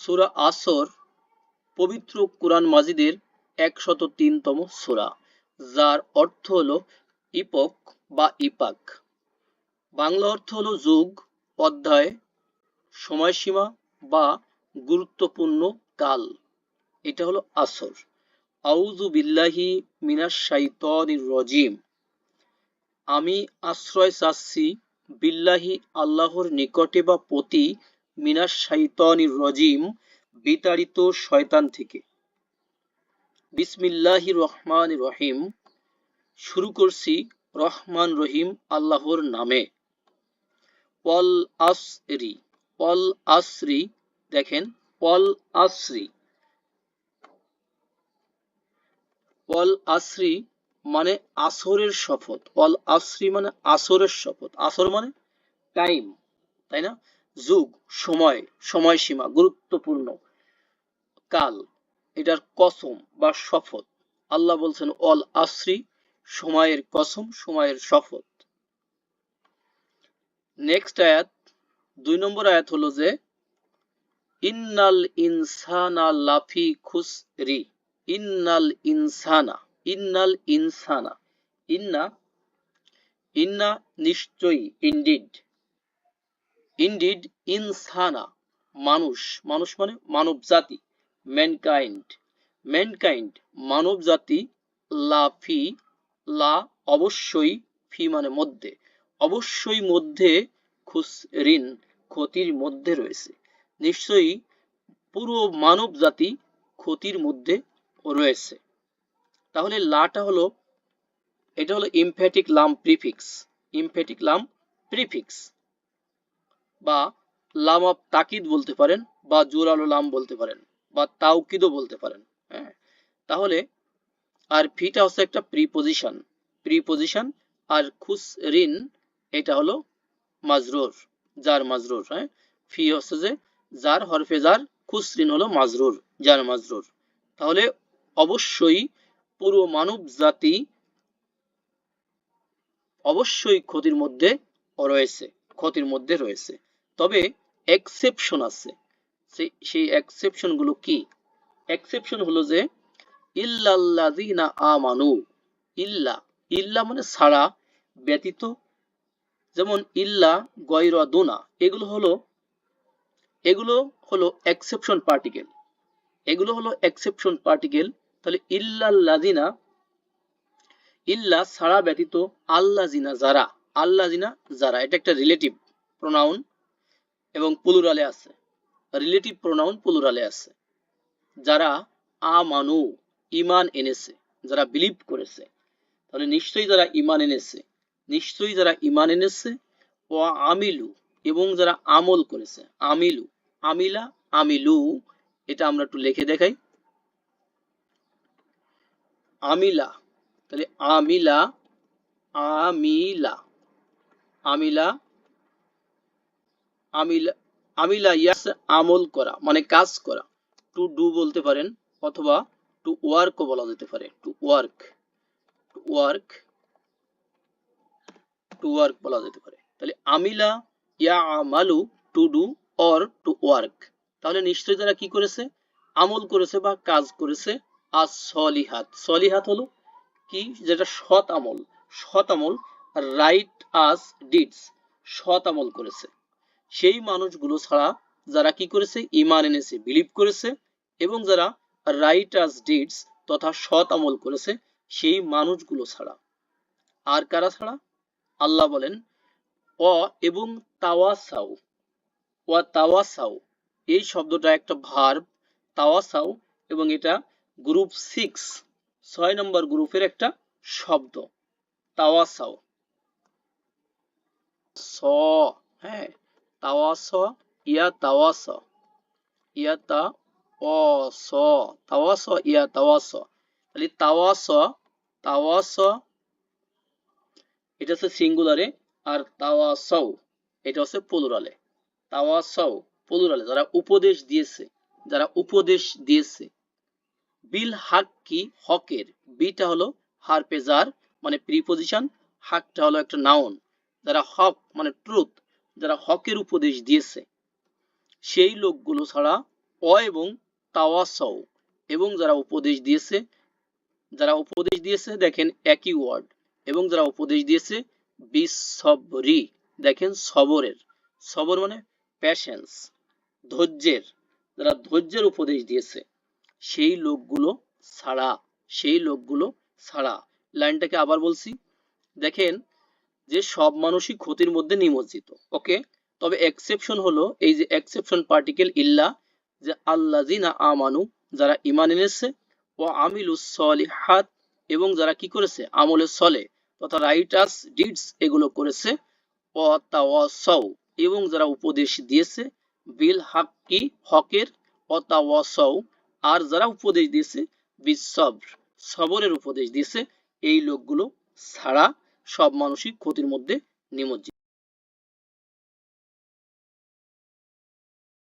সূরা আসর, পবিত্র কোরআন মাজিদের একশত তিনতম সূরা, যার অর্থ হলো ইপক বা ইপাক। বাংলা অর্থ হলো যুগ, অধ্যায়, সময়সীমা বা গুরুত্বপূর্ণ কাল। এটা হলো আসর। আউযু বিল্লাহি মিনাশ শাইতানির রজিম। আমি আশ্রয় চাচ্ছি বিল্লাহি আল্লাহর নিকটে বা পতি মিনাশ শাইতানির রজিম বিতাড়িত শয়তান থেকে। বিসমিল্লাহি রহমান রহিম। শুরু করছি রহমান রহিম আল্লাহর নামে। পল আসরি পল আসরি, দেখেন পল আসরি। পল আসরি মানে আসরের শপথ পল আসরি মানে আসরের শপথ। আসর মানে টাইম তাই না? যুগ, সময়, সময়সীমা, গুরুত্বপূর্ণ কাল। এটার কসম বা শপথ। আল্লাহ বলছেন, অল আসরি, সময়ের কসম, সময়ের শপথ। নেক্সট আয়াত, দুই নম্বর আয়াত হলো যে, ইন্নাল ইনসানা লাফি খুসরি। ইন্নাল ইনসানা ইন্নাল ইনসানা। ইন্না ইন্না নিশ্চয়ই ইনডিড ইনডিড ইনসানা মানুষ মানুষ মানে মানব জাতি ম্যানকাইন্ড ম্যানকাইন্ড মানব জাতি লাফি লা অবশ্যই ফি মানে মধ্যে, অবশ্যই মধ্যে খুসরিন, ক্ষতির মধ্যে রয়েছে, নিশ্চয়ই পুরো মানব জাতি ক্ষতির মধ্যে রয়েছে। তাহলে লাটা হলো, এটা হলো ইমফ্যাটিক লাম প্রিফিক্স ইমফ্যাটিক লাম প্রিফিক্স বা লাম অফ তাকিদ বলতে পারেন বা জোরালো লাম বলতে পারেন বা তাওকিদও বলতে পারেন হ্যাঁ। তাহলে আর ফিটা হচ্ছে একটা প্রিপোজিশন প্রিপোজিশন আর খুসরিন এটা হলো মাজরুর, যার মাজরুর হ্যাঁ। ফি হচ্ছে যে যার হরফে যার, খুসরিন হলো মাজরুর, যার মাজরুর। তাহলে অবশ্যই পুরো মানব জাতি অবশ্যই ক্ষতির মধ্যে রয়েছে, ক্ষতির মধ্যে রয়েছে। তবে এক্সেপশন আছে। সেই এক্সেপশনগুলো কি? এক্সেপশন হলো যে, ইল্লাল্লাযিনা আমানু। ইল্লা ইল্লা মানে ছাড়া, ব্যতীত। যেমন ইল্লা গয়রা দুনা, এগুলো হলো এগুলো হলো এক্সেপশন পার্টিকেল এগুলো হলো এক্সেপশন পার্টিকেল তাহলে ইল্লাল্লাযিনা ইল্লা ছাড়া ব্যতীত আল্লাহ জিনা যারা। আল্লাহ যারা, এটা একটা রিলেটিভ প্রোনাউন এবং পুলুরালে আছে। রিলেটিভ প্রোনাউন পুলুরালে আছে। যারা আমানু, ইমান এনেছে, যারা বিলিভ করেছে, তাহলে নিশ্চয়ই যারা ইমান এনেছে, নিশ্চয়ই যারা ইমান এনেছে, ও আমিলু এবং যারা আমল করেছে, আমিলু, আমিলা, আমিলু, এটা আমরা একটু লিখে দেখাই। আমিলা, তাহলে আমিলা আমিলা আমিলা আমিলা আমিলা ইয়াস আমল করা মানে কাজ করা। টু ডু বলতে পারেন, অথবা টু ওয়ার্কও বলা যেতে পারে। To work to work to work বলা যেতে পারে। তাহলে আমিলা ইয়া আমালু to do or to work. তাহলে নিশ্চয়ই তারা কি করেছে? আমল করেছে বা কাজ করেছে। আজ সলিহাত সলিহাত হলো কি? যেটা সৎ আমল। সৎ আমল, রাইট আস ডিডস। সৎ আমল করেছে। সেই মানুষগুলো ছাড়া যারা কি করেছে? ইমান এনেছে বিলিভ করেছে এবং যারা রাইট আস ডিডস তথা সৎ আমল করেছে, সেই মানুষগুলো ছাড়া। আর কারা ছাড়া? আল্লাহ বলেন, অ এবং তাওয়াসাউ। ওয়া তাওয়াসাউ। এই শব্দটা একটা ভার্ব তাওয়াসাও এবং এটা গ্রুপ সিক্স ছয় নম্বর গ্রুপের একটা শব্দ। তাওয়াসাও স হ্যাঁ। তাওয়াস ইয়া তাওয়াস ইয়া তা অ স তাওয়াস ইয়া তাওয়াস তাহলে এটা হচ্ছে সিঙ্গুলারে আর এটা হচ্ছে যারা উপদেশ দিয়েছে যারা উপদেশ দিয়েছে বিল হাক কি হকের বিটা হলো হারপেজার মানে প্রিপোজিশন হাকটা হলো একটা নাউন যারা হক মানে ট্রুথ যারা হকের উপদেশ দিয়েছে, সেই লোকগুলো ছাড়া অ এবং তাওয়াসৌ এবং যারা উপদেশ দিয়েছে, যারা উপদেশ দিয়েছে, দেখেন একই ওয়ার্ড এবং যারা উপদেশ দিয়েছে, বিসবরি, দেখেন সবরের, সবর মানে প্যাশেন্স ধৈর্যের, যারা ধৈর্যের উপদেশ দিয়েছে, সেই লোকগুলো ছাড়া, সেই লোকগুলো ছাড়া। লাইনটাকে আবার বলছি, দেখেন যে সব মানুষই ক্ষতির মধ্যে নিমজ্জিত ওকে তবে এক্সেপশন হলো এই যে এক্সেপশন পার্টিকেল ইল্লা, যে আল্লাজিনা আমানু, যারা ইমান এনেছে ও আমিলুস সলিহাত, এবং যারা কি করেছে? আমলে সলে, তথা রাইটার্স ডিডস এগুলো করেছে ও তাওয়াসাউ এবং যারা উপদেশ দিয়েছে, বিল হাক্কি, হকের ও তাওয়াসাউ আর যারা উপদেশ দিয়েছে, বিসবর, সবরের উপদেশ দিয়েছে, এই লোকগুলো ছাড়া সব মানুষই ক্ষতির মধ্যে নিমজ্জিত।